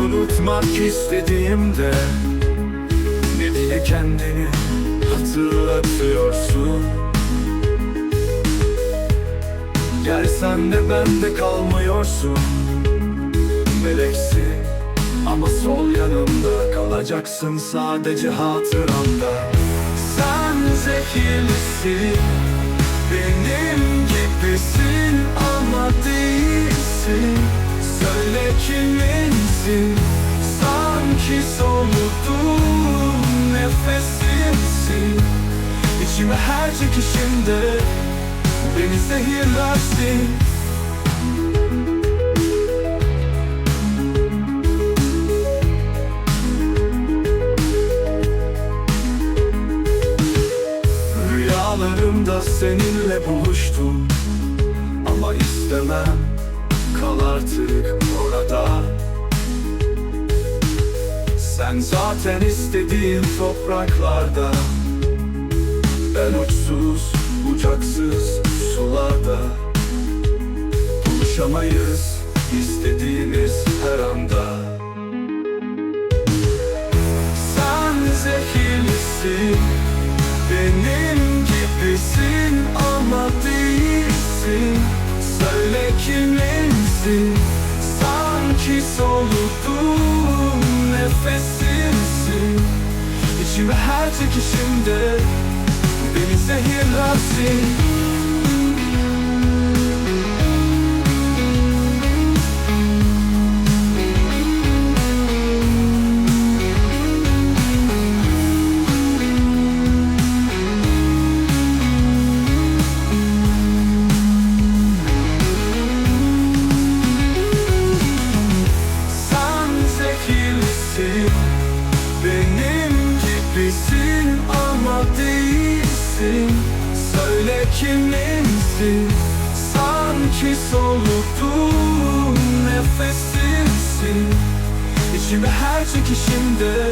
Unutmak istediğimde Ne diye kendini hatırlatıyorsun? Gelsen de bende kalmıyorsun. Meleksin ama sol yanımda Kalacaksın sadece hatıramda Sen zehirlisin Benim gibisin ama değilsin. Söyle kiminsin Sanki soluduğum nefesimsin İçime her çekişimde Beni zehirlersin. Rüyalarımda seninle buluştum Ama istemem kal artık orada Sen zaten istediğin topraklarda Ben uçsuz bucaksız sularda Buluşamayız istediğiniz her anda. Sen zehirlisin benim gibisin ama değilsin. Söyle kiminsin Sanki soluduğum nefesimsin. İçime her çekişimde Beni zehirlersin gibisin ama değilsin. Söyle kiminsin Sanki soluduğum nefesimsin. İçime her çekişimde